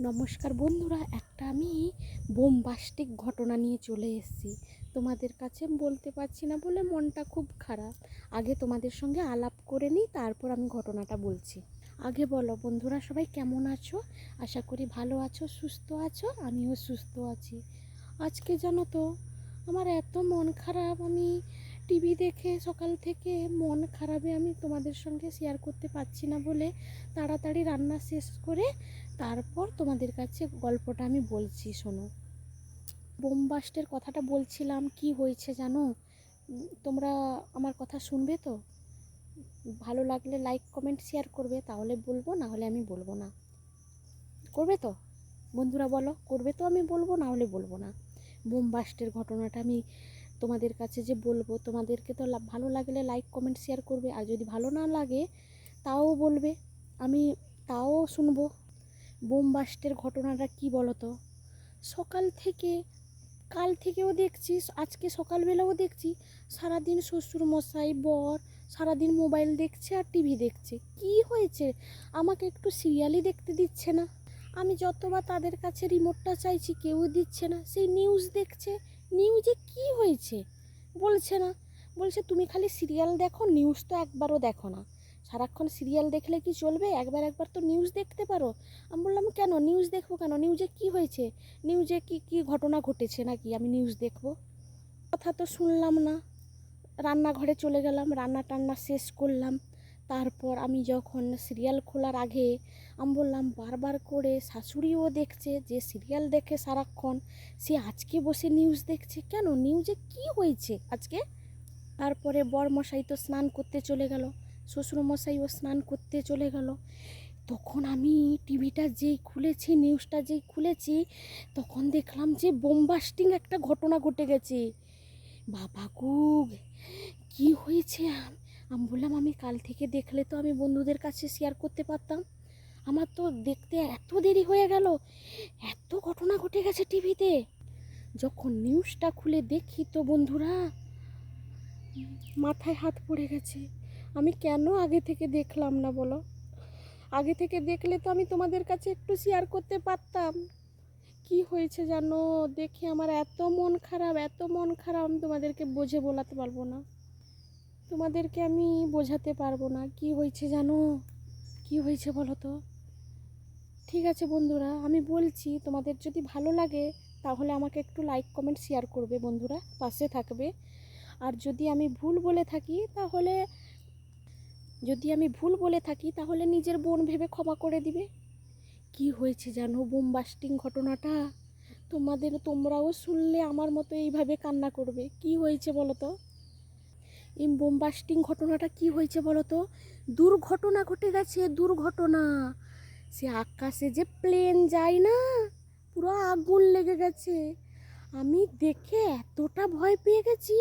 নমস্কার বন্ধুরা, একটা আমি বোমবাস্টিক ঘটনা নিয়ে চলে এসেছি। তোমাদের কাছে বলতে পারছি না বলে মনটা খুব খারাপ। আগে তোমাদের সঙ্গে আলাপ করে নিই, তারপর আমি ঘটনাটা বলছি। আগে বলো বন্ধুরা, সবাই কেমন আছো? আশা করি ভালো আছো, সুস্থ আছো, আমিও সুস্থ আছি। আজকে জানো তো, আমার এত মন খারাপ, আমি টিভি দেখে সকাল থেকে মন খারাপে আমি তোমাদের সঙ্গে শেয়ার করতে পারছি না বলে তাড়াতাড়ি রান্না শেষ করে তারপর তোমাদের কাছে গল্পটা আমি বলছি, শোনো। বোমবাস্টের কথাটা বলছিলাম, কি হয়েছে জানো? তোমরা আমার কথা শুনবে তো? ভালো লাগলে লাইক কমেন্ট শেয়ার করবে, তাহলে বলব না হলে আমি বলব না। করবে তো? বন্ধুরা বলো, করবে তো আমি বলব না হলে বলব না। বোমবাস্টের ঘটনাটা আমি তোমাদের কাছে যে বলব, তোমাদেরকে তো ভালো লাগলে লাইক কমেন্ট শেয়ার করবে। আর যদি ভালো না লাগে, তাও বলবে। আমি তাও শুনব। বোমবাস্টের ঘটনাটা কি বলো তো সকাল থেকে, কাল থেকেও দেখছি, আজকে সকালবেলাও দেখছি, সারাদিন শ্বশুর মশাই বর, সারাদিন মোবাইল দেখছে আর টিভি দেখছে। কি হয়েছে? আমাকে একটু সিরিয়ালই দেখতে দিচ্ছে না। আমি যতবার তাদের কাছে রিমোটটা চাইছি কেউ দিচ্ছে না। সেই নিউজ দেখছে নিউজে কি হয়েছে? বলছে না। বলছে, তুমি খালি সিরিয়াল দেখো নিউজ তো একবারও দেখো না। সারাক্ষণ সিরিয়াল দেখলে কি চলবে? একবার একবার তো নিউজ দেখতে পারো। আমি বললাম, কেন? নিউজ দেখব কেন? নিউজে কি হয়েছে? নিউজে কি কি ঘটনা ঘটেছে নাকি? আমি নিউজ দেখব। কথা তো শুনলাম না। রান্নাঘরে চলে গেলাম, রান্না টান্না শেষ করলাম। তারপর আমি যখন সিরিয়াল খোলার আগে, আমি বললাম, বারবার করে শাশুড়িও দেখছে যে সিরিয়াল দেখে সারাক্ষণ, সে আজকে বসে নিউজ দেখছে। কেন? নিউজে কি হয়েছে আজকে? তারপরে বর মশাই তো স্নান করতে চলে গেল শ্বশুরমশাইও স্নান করতে চলে গেল। তখন আমি টিভিটা যেই খুলেছি নিউজটা যেই খুলেছি, তখন দেখলাম যে বোমবাস্টিং একটা ঘটনা ঘটে গেছে। বাবা গো, কি হয়েছে? আম- বললাম, আমি কাল থেকে দেখলে তো আমি বন্ধুদের কাছে শেয়ার করতে পারতাম। আমার তো দেখতে এত দেরি হয়ে গেল। এত ঘটনা ঘটে গেছে টিভিতে। যখন নিউজটা খুলে দেখি তো বন্ধুরা, মাথায় হাত পড়ে গেছে। আমি কেন আগে থেকে দেখলাম না বলো? আগে থেকে দেখলে তো আমি তোমাদের কাছে একটু শেয়ার করতে পারতাম। কি হয়েছে জানো? দেখে আমার এত মন খারাপ, এত মন খারাপ, আমি তোমাদেরকে বোঝে বলাতে পারব না। তোমাদেরকে আমি বোঝাতে পারব না। কি হয়েছে জানো? কি হয়েছে বলো তো? ঠিক আছে বন্ধুরা, আমি বলছি তোমাদের যদি ভালো লাগে তাহলে আমাকে একটু লাইক কমেন্ট শেয়ার করবে বন্ধুরা, পাশে থাকবে। আর যদি আমি ভুল বলে থাকি তাহলে, যদি আমি ভুল বলে থাকি তাহলে নিজের বোন ভেবে ক্ষমা করে দিবে। কি হয়েছে জানো বোমবাস্টিং ঘটনাটা? তোমাদের তোমরাও শুনলে আমার মতো এইভাবে কান্না করবে। কি হয়েছে বলো তো? এই বোমবাস্টিং ঘটনাটা কি হয়েছে বলো তো দুর্ঘটনা ঘটে গেছে, দুর্ঘটনা। সে আকাশে যে প্লেন যায় না, পুরো আগুন লেগে গেছে। আমি দেখে এতটা ভয় পেয়ে গেছি,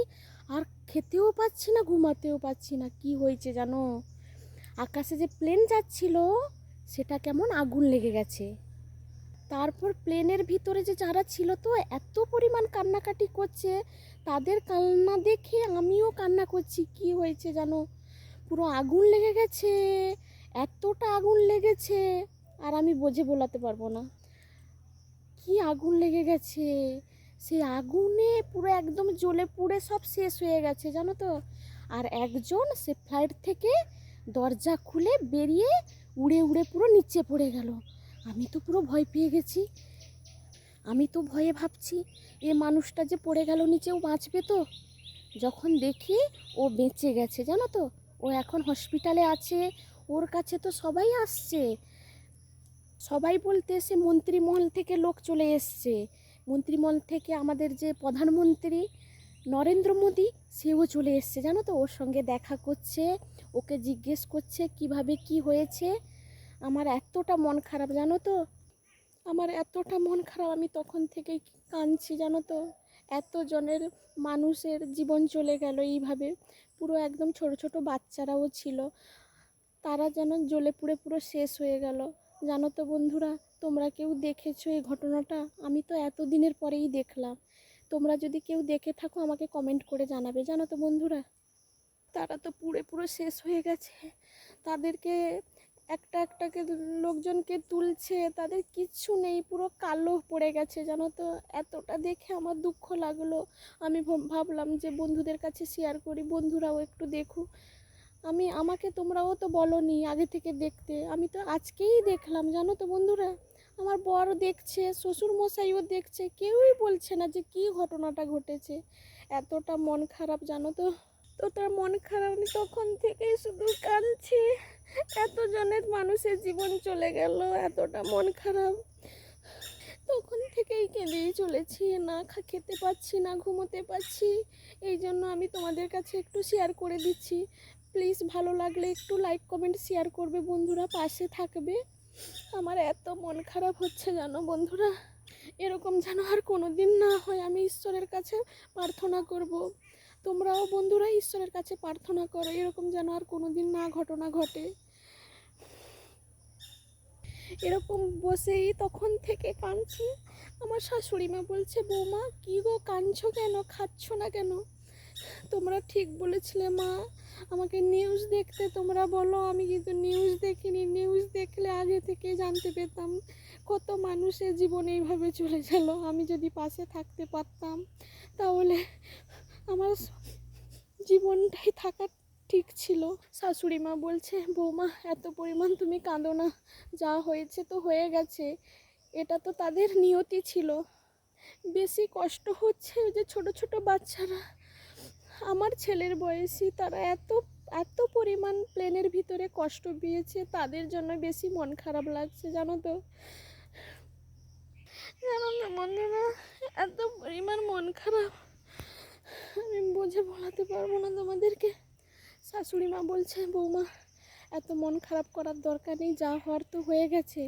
আর খেতেও পাচ্ছি না, ঘুমাতেও পাচ্ছি না। কি হয়েছে জানো? আকাশে যে প্লেন যাচ্ছিল, সেটা কেমন আগুন লেগে গেছে। তারপর প্লেনের ভিতরে যে যারা ছিল তো এত পরিমাণ কান্নাকাটি করছে, তাদের কান্না দেখে আমিও কান্না করছি, কি হয়েছে জানো? পুরো আগুন লেগে গেছে, এতটা আগুন লেগেছে, আর আমি বোঝে বোলাতে পারব না। কি আগুন লেগে গেছে? সেই আগুনে পুরো একদম জ্বলে পুড়ে সব শেষ হয়ে গেছে, জানো তো? আর একজন সে ফ্লাইট থেকে দরজা খুলে বেরিয়ে উড়ে উড়ে পুরো নিচে পড়ে গেল। আমি তো পুরো ভয় পেয়ে গেছি। আমি তো ভয়ে ভাবছি, এ মানুষটা যে পড়ে গেল নিচে ও বাঁচবে তো? যখন দেখি ও বেঁচে গেছে, জানো তো? ও এখন হসপিটালে আছে, ওর কাছে তো সবাই আসছে। সবাই বলতে সে মন্ত্রীমহল থেকে লোক চলে এসছে। মন্ত্রীমহল থেকে আমাদের যে প্রধানমন্ত্রী নরেন্দ্র মোদী, সেও চলে এসছে, জানো তো? ওর সঙ্গে দেখা করছে, ওকে জিজ্ঞেস করছে কীভাবে কি হয়েছে। আমার এতটা মন খারাপ, জানো তো? আমার এতটা মন খারাপ, আমি তখন থেকেই কাঁদছি, জানো তো? এত জনের মানুষের জীবন চলে গেল এইভাবে। পুরো একদম ছোট ছোট বাচ্চারাও ছিল। তারা যেন জ্বলে পুড়ে পুরো শেষ হয়ে গেল। জানো তো বন্ধুরা, তোমরা কেউ দেখেছ এই ঘটনাটা? আমি তো এত দিনের পরেই দেখলাম। তোমরা যদি কেউ দেখে থাকো, আমাকে কমেন্ট করে জানাবে। জানো তো বন্ধুরা, তারা তো পুড়ে পুরো শেষ হয়ে গেছে। তাদেরকে একটা একটাকে লোকজনকে তুলছে, তাদের কিচ্ছু নেই, পুরো কালো পড়ে গেছে, জানো তো? এতটা দেখে আমার দুঃখ লাগল। আমি ভাবলাম যে বন্ধুদের কাছে শেয়ার করি, বন্ধুরাও একটু দেখুক। আমি, আমাকে তোমরাও তো বলনি আগে থেকে দেখতে। আমি তো আজকেই দেখলাম, জানো তো বন্ধুরা? আমার বর দেখছে শ্বশুর মশাইও দেখছে, কেউই বলছে না যে কী ঘটনাটা ঘটেছে। এতটা মন খারাপ, জানো তো? তো তার মন খারাপ তখন থেকেই শুধু কাঁদছি। এতজনের মানুষের জীবন চলে গেল, এতটা মন খারাপ। তখন থেকেই কেঁদেই চলেছি, না খেতে পাচ্ছি, না ঘুমোতে পাচ্ছি। এই জন্য আমি তোমাদের কাছে একটু শেয়ার করে দিচ্ছি। প্লিজ ভালো লাগলে একটু লাইক কমেন্ট শেয়ার করবে বন্ধুরা, পাশে থাকবে। আমার এত মন খারাপ হচ্ছে জানো বন্ধুরা। এরকম যেন আর কোনো দিন না হয় আমি ঈশ্বরের কাছে প্রার্থনা করব। তোমরাও বন্ধুরা ঈশ্বরের কাছে প্রার্থনা করো, এরকম যেন আর কোনো দিন না ঘটনা ঘটে। এরকম বসেই তখন থেকে কাঁদছি। আমার শাশুড়ি মা বলছে, বৌমা, কী গো কাঁদছো কেন? খাচ্ছ না কেন? তোমরা ঠিক বলেছিলে মা। আমাকে নিউজ দেখতে তোমরা বলো। আমি কিন্তু নিউজ দেখিনি। নিউজ দেখলে আগে থেকে জানতে পেতাম। কত মানুষের জীবন এইভাবে চলে গেল? আমি যদি পাশে থাকতে পারতাম, তাহলে আমার জীবনটাই থাকা ঠিক ছিল। শাশুড়ি মা বলছে, বৌমা, এত পরিমাণ তুমি কাঁদো না। যা হয়েছে তো হয়ে গেছে। এটা তো তাদের নিয়তি ছিল। বেশি কষ্ট হচ্ছে ওই যে ছোট ছোট বাচ্চারা। আমার ছেলের বয়সী, তারা এত এত পরিমাণ প্লেনের ভিতরে কষ্ট পেয়েছে। তাদের জন্য বেশি মন খারাপ লাগছে, জানো তো? জানো না, বন্ধুরা? এত পরিমাণ মন খারাপ। আমি বুঝে বলাতে পারব না তোমাদেরকে। শাশুড়ি মা বলছে, বৌমা, এত মন খারাপ করার দরকার নেই, যা হওয়ার তো হয়ে গেছে।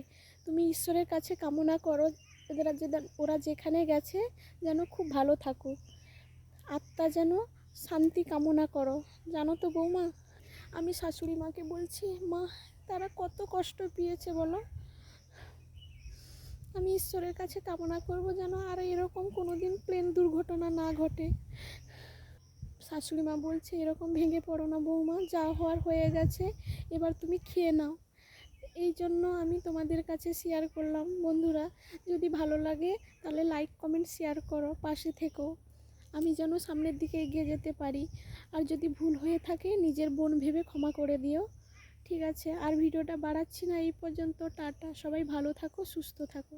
তুমি ঈশ্বরের কাছে কামনা করো এরা যে, ওরা যেখানে গেছে, যেন খুব ভালো থাকুক। আত্মা যেন শান্তি কামনা করো। জানো তো বৌমা, আমি শাশুড়ি মাকে বলছি, মা, তারা কত কষ্ট পেয়েছে বলো? আমি ঈশ্বরের কাছে কামনা করব যেন আর এরকম কোনো দিন প্লেন দুর্ঘটনা না ঘটে। শাশুড়ি মা বলছে, এরকম ভেঙে পড়ো না বৌমা, যা হওয়ার হয়ে গেছে, এবার তুমি খেয়ে নাও। এই জন্য আমি তোমাদের কাছে শেয়ার করলাম। বন্ধুরা, যদি ভালো লাগে, তাহলে লাইক কমেন্ট শেয়ার করো, পাশে থেকো। আমি যেন সামনের দিকে এগিয়ে যেতে পারি। আর যদি ভুল হয়ে থাকে, নিজের বোন ভেবে ক্ষমা করে দিও। ঠিক আছে। আর ভিডিওটা বাড়াচ্ছি না এই পর্যন্ত। টাটা। সবাই ভালো থাকো সুস্থ থাকো।